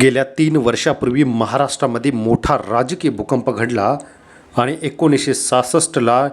गेल्या तीन वर्षापूर्वी महाराष्ट्रामध्ये मोठा राजकीय भूकंप घडला आणि एकोणीसशे सहासष्टला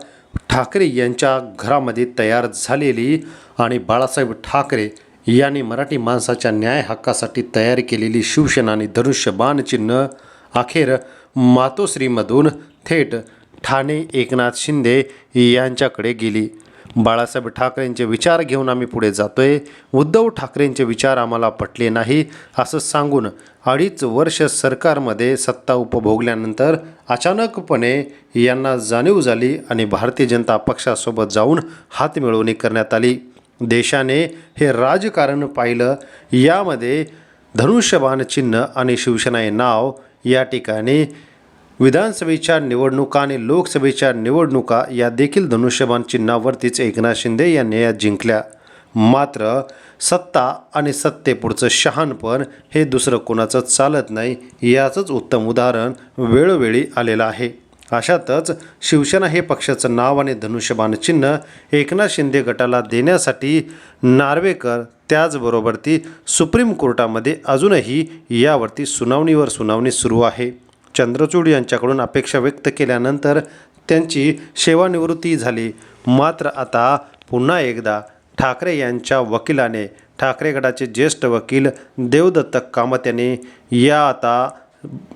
ठाकरे यांच्या घरामध्ये तयार झालेली आणि बाळासाहेब ठाकरे यांनी मराठी माणसाच्या न्याय हक्कासाठी तयार केलेली शिवसेना आणि धनुष्यबाण चिन्ह अखेर मातोश्रीमधून थेट ठाणे एकनाथ शिंदे यांच्याकडे गेली. बाळासाहेब ठाकरेंचे विचार घेऊन आम्ही पुढे जातोय. उद्धव ठाकरेंचे विचार आम्हाला पटले नाही असं सांगून अडीच वर्ष सरकारमध्ये सत्ता उपभोगल्यानंतर अचानकपणे यांना जाणीव झाली आणि भारतीय जनता पक्षासोबत जाऊन हातमिळवणी करण्यात आली. देशाने हे राजकारण पाहिलं. यामध्ये धनुष्यबाण चिन्ह आणि शिवसेना हे नाव या ठिकाणी विधानसभेच्या निवडणुका आणि लोकसभेच्या निवडणुका या देखील धनुष्यबाण चिन्हावरतीच एकनाथ शिंदे यांनी या जिंकल्या. मात्र सत्ता आणि सत्तेपुढचं शहाणपण हे दुसरं कोणाचं चालत नाही याचंच उत्तम उदाहरण वेळोवेळी आलेलं आहे. अशातच शिवसेना हे पक्षाचं नाव आणि धनुष्यबाण चिन्ह एकनाथ शिंदे गटाला देण्यासाठी नार्वेकर त्याचबरोबर ती सुप्रीम कोर्टामध्ये अजूनही यावरती सुनावणीवर सुनावणी सुरू आहे. चंद्रचूड यांच्याकडून अपेक्षा व्यक्त केल्यानंतर त्यांची सेवानिवृत्ती झाली. मात्र आता पुन्हा एकदा ठाकरे यांच्या वकिलाने ठाकरे गटाचे ज्येष्ठ वकील देवदत्त कामत यांनी या आता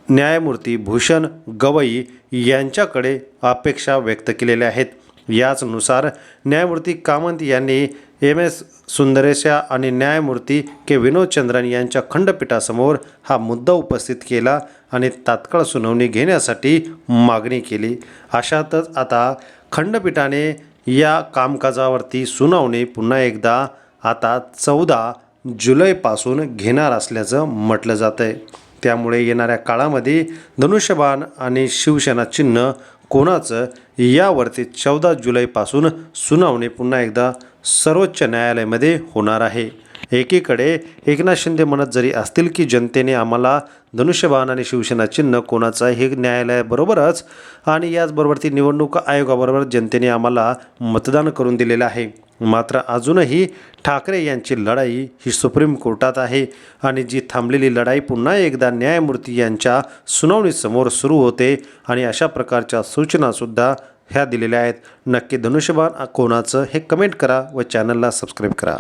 न्यायमूर्ती भूषण गवई यांच्याकडे अपेक्षा व्यक्त केलेल्या आहेत. याचनुसार न्यायमूर्ती कामंत यांनी एम एस सुंदरेशा आणि न्यायमूर्ती के विनोद चंद्रन यांच्या खंडपीठासमोर हा मुद्दा उपस्थित केला आणि तात्काळ सुनावणी घेण्यासाठी मागणी केली. अशातच आता खंडपीठाने या कामकाजावरती सुनावणी पुन्हा एकदा आता चौदा जुलैपासून घेणार असल्याचं म्हटलं जातं आहे त्यामुळे येणाऱ्या काळामध्ये धनुष्यबाण आणि शिवसेना चिन्ह कोणाचं यावरती चौदा जुलैपासून सुनावणी पुन्हा एकदा सर्वोच्च न्यायालयामध्ये होणार आहे. एकीकडे एकनाथ शिंदे म्हणत जरी असतील की जनतेने आम्हाला धनुष्यबाण आणि शिवसेना चिन्ह कोणाचं आहे हे न्यायालयाबरोबरच आणि याचबरोबर ती निवडणूक आयोगाबरोबर जनतेने आम्हाला मतदान करून दिलेलं आहे. मात्र अजूनही ठाकरे यांची लढाई ही सुप्रीम कोर्टात आहे आणि जी थांबलेली लढाई पुन्हा एकदा न्यायमूर्ती यांच्या सुनावणीसमोर सुरू होते आणि अशा प्रकारच्या सूचनासुद्धा ह्या दिलेल्या आहेत. नक्की धनुष्यबाण कोणाचं हे कमेंट करा व चॅनलला सबस्क्राईब करा.